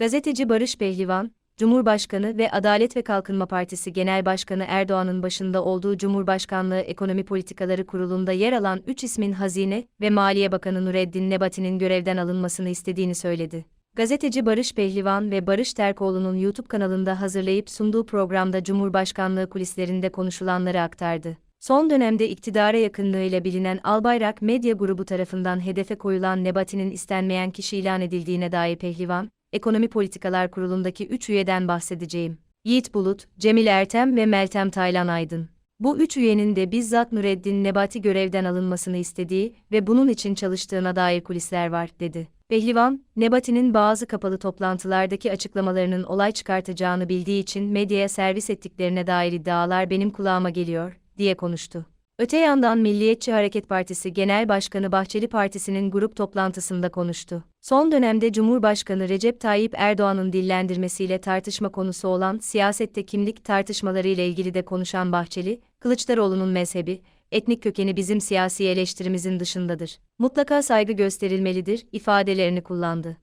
Gazeteci Barış Pehlivan, Cumhurbaşkanı ve Adalet ve Kalkınma Partisi Genel Başkanı Erdoğan'ın başında olduğu Cumhurbaşkanlığı Ekonomi Politikaları Kurulu'nda yer alan 3 ismin Hazine ve Maliye Bakanı Nureddin Nebati'nin görevden alınmasını istediğini söyledi. Gazeteci Barış Pehlivan ve Barış Terkoğlu'nun YouTube kanalında hazırlayıp sunduğu programda Cumhurbaşkanlığı kulislerinde konuşulanları aktardı. Son dönemde iktidara yakınlığıyla bilinen Albayrak Medya Grubu tarafından hedefe koyulan Nebati'nin istenmeyen kişi ilan edildiğine dair Pehlivan, Ekonomi Politikalar Kurulu'ndaki 3 üyeden bahsedeceğim. Yiğit Bulut, Cemil Ertem ve Meltem Taylan Aydın. Bu üç üyenin de bizzat Nureddin Nebati görevden alınmasını istediği ve bunun için çalıştığına dair kulisler var, dedi. Pehlivan, Nebati'nin bazı kapalı toplantılardaki açıklamalarının olay çıkartacağını bildiği için medyaya servis ettiklerine dair iddialar benim kulağıma geliyor, diye konuştu. Öte yandan Milliyetçi Hareket Partisi Genel Başkanı Bahçeli Partisi'nin grup toplantısında konuştu. Son dönemde Cumhurbaşkanı Recep Tayyip Erdoğan'ın dillendirmesiyle tartışma konusu olan siyasette kimlik tartışmaları ile ilgili de konuşan Bahçeli, Kılıçdaroğlu'nun mezhebi, etnik kökeni bizim siyasi eleştirimizin dışındadır. Mutlaka saygı gösterilmelidir ifadelerini kullandı.